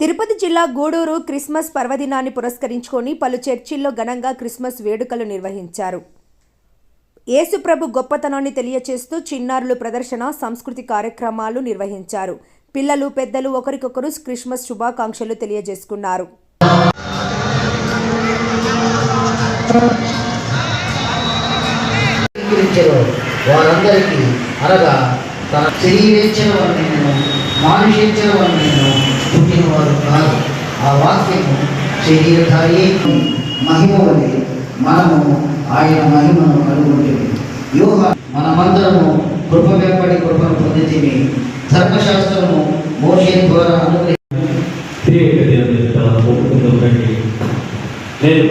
తిరుపతి జిల్లా గూడూరు క్రిస్మస్ పర్వదినాన్ని పురస్కరించుకొని పలు చర్చిల్లో ఘనంగా క్రిస్మస్ వేడుకలు నిర్వహించారు. యేసుప్రభు గొప్పతనాన్ని తెలియచేస్తూ చిన్నారులు ప్రదర్శన సంస్కృతి కార్యక్రమాలు నిర్వహించారు. పిల్లలు పెద్దలు ఒకరికొకరు క్రిస్మస్ శుభాకాంక్షలు తెలియజేసుకున్నారు. వారందరికీ అనగా తన మానుషించిన నేను పుట్టిన వారు కాదు. ఆ వాక్యము శరీరధారి మహిమ వలె మనము ఆయన మహిమను కనుగొంటుంది యోగ మనమందరము కృప వెంబడి కృపను పొందితిమి. ధర్మశాస్త్రము మోషే ద్వారా అనుగ్రహి నేను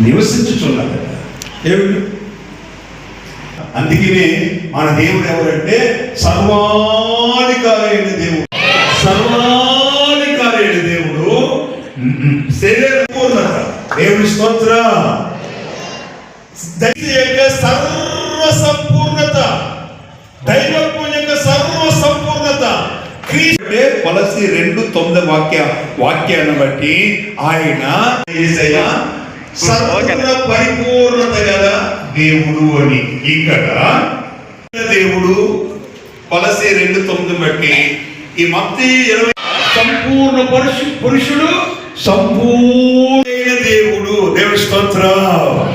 నివసించుచున్నది దేవుడు. అందుకనే మన దేవుడు ఎవరంటే సర్వాధికారైన దేవుడు. సర్వాధికారైన దేవుడు. శరీరం దేవుడి స్తోత్ర దైవ యొక్క సర్వ సంపూర్ణత దైవత్వం యొక్క సర్వ సంపూర్ణత అంటే కొలసి రెండు తొమ్మిది వాక్య వాక్యాన్ని బట్టి ఆయన సర్వ పరిపూర్ణత గల దేవుడు అని. ఇక్కడ దేవుడు కొలసి రెండు తొమ్మిది బట్టి ఈ మత్తి ఇరవై సంపూర్ణ పురుషు పురుషుడు సంపూర్ణ దేవుడు. దేవుడు స్తోత్రం.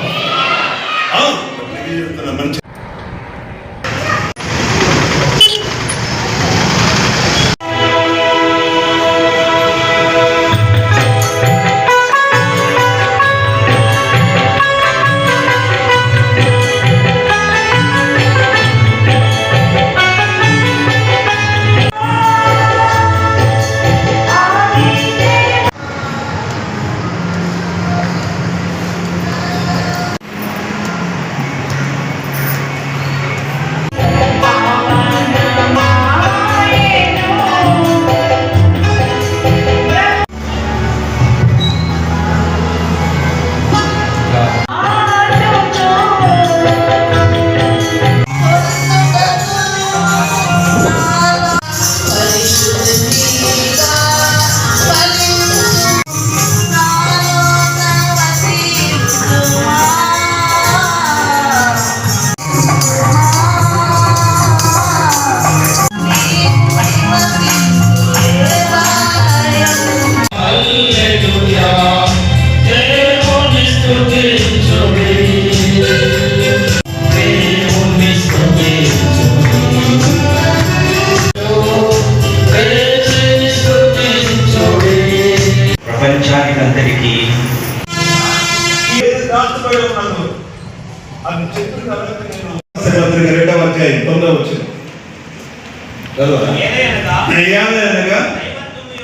ఏదనగా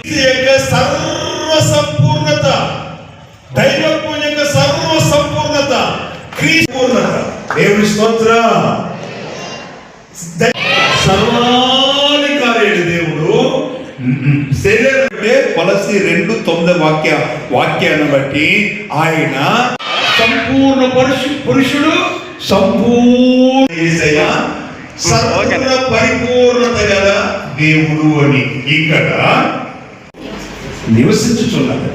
ఇది యొక్క సర్వ సంపూర్ణత దైవత్వం యొక్క సర్వ సంపూర్ణత క్రీస్తు పూర్ణత దేవుని స్తోత్ర. సర్వాధికారి అయిన దేవుడు శరీరం అంటే కొలసి రెండు తొమ్మిది వాక్య వాక్యాన్ని బట్టి ఆయన సంపూర్ణ పురుషు పురుషుడు సంపూర్ణ గల దేవుడు అని ఇక్కడ నివసించుచున్నాడు.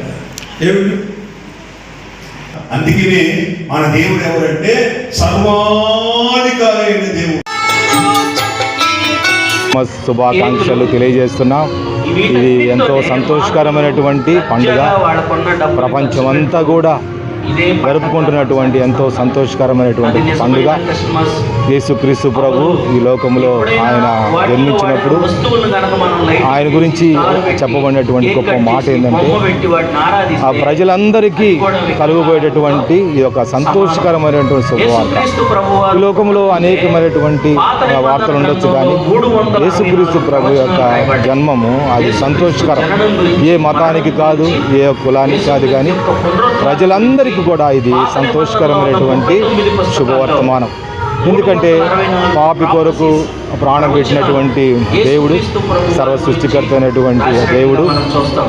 దేవుడు అందుకనే మన దేవుడు ఎవరంటే సర్వాధికారి అయిన దేవుడు. శుభాకాంక్షలు తెలియజేస్తున్నాం. ఇది ఎంతో సంతోషకరమైనటువంటి పండుగ. ప్రపంచమంతా కూడా జరుపుకుంటున్నటువంటి ఎంతో సంతోషకరమైనటువంటి పండుగ. యేసుక్రీస్తు ప్రభు ఈ లోకంలో ఆయన జన్మించినప్పుడు ఆయన గురించి చెప్పబడినటువంటి గొప్ప మాట ఏంటంటే ఆ ప్రజలందరికీ కలుగుపోయేటటువంటి ఈ యొక్క సంతోషకరమైనటువంటి శుభవార్త. ఈ లోకంలో అనేకమైనటువంటి వార్తలు ఉండొచ్చు కానీ యేసుక్రీస్తు ప్రభు యొక్క జన్మము అది సంతోషకరం. ఏ మతానికి కాదు ఏ కులానికి కాదు కానీ ప్రజలందరికీ కూడా ఇది సంతోషకరమైనటువంటి శుభవర్తమానం. ఎందుకంటే పాపి కొరకు ప్రాణం పెట్టినటువంటి దేవుడు సర్వ సృష్టికర్త అయినటువంటి దేవుడు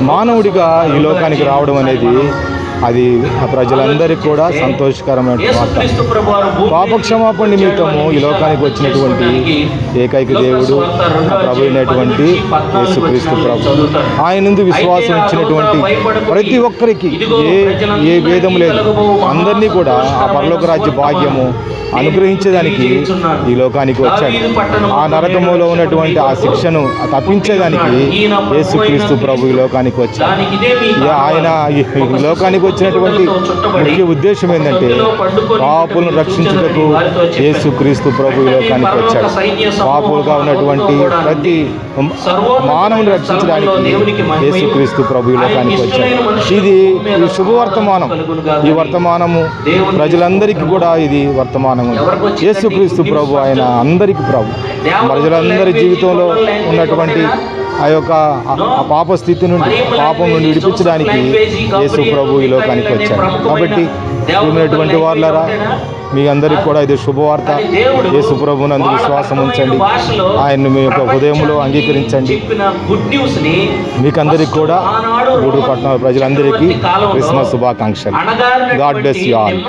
మానవుడిగా ఈ లోకానికి రావడం అనేది అది ఆ ప్రజలందరికీ కూడా సంతోషకరమైన వార్త. పాపక్షమాపణ నిమిత్తము ఈ లోకానికి వచ్చినటువంటి ఏకైక దేవుడు ప్రభు అయినటువంటి యేసుక్రీస్తు ప్రభు. ఆయన విశ్వాసం ఇచ్చినటువంటి ప్రతి ఒక్కరికి ఏ ఏ భేదం లేదు. అందరినీ కూడా ఆ పరలోక రాజ్య భాగ్యము అనుగ్రహించేదానికి ఈ లోకానికి వచ్చాడు. ఆ నరకములో ఉన్నటువంటి ఆ శిక్షను తప్పించేదానికి యేసుక్రీస్తు ప్రభు ఈ లోకానికి వచ్చాడు. ఆయన ఈ లోకానికి వచ్చినటువంటి ముఖ్య ఉద్దేశం ఏంటంటే పాపులను రక్షించుటకు యేసుక్రీస్తు ప్రభు ఈ లోకానికి వచ్చాడు. పాపులుగా ఉన్నటువంటి ప్రతి మానవుని రక్షించడానికి యేసుక్రీస్తు ప్రభు ఈ లోకానికి వచ్చాడు. ఇది ఈ శుభవర్తమానం ఈ వర్తమానము ప్రజలందరికీ కూడా ఇది వర్తమానం. యేసుక్రీస్తు ప్రభు ఆయన అందరికీ ప్రభు. ప్రజలందరి జీవితంలో ఉన్నటువంటి ఆ యొక్క పాప స్థితి నుండి పాపం నుండి విడిపించడానికి యేసు ప్రభు ఈ లోకానికి వచ్చాడు. కాబట్టి ప్రియమైనటువంటి వారులారా మీ అందరికి కూడా ఇది శుభవార్త. యేసు ప్రభు నందు విశ్వాసం ఉంచండి. ఆయన్ని మీ యొక్క హృదయంలో అంగీకరించండి. మీకందరికి కూడా గూడూరు పట్టణ ప్రజలందరికీ క్రిస్మస్ శుభాకాంక్షలు. God bless you all.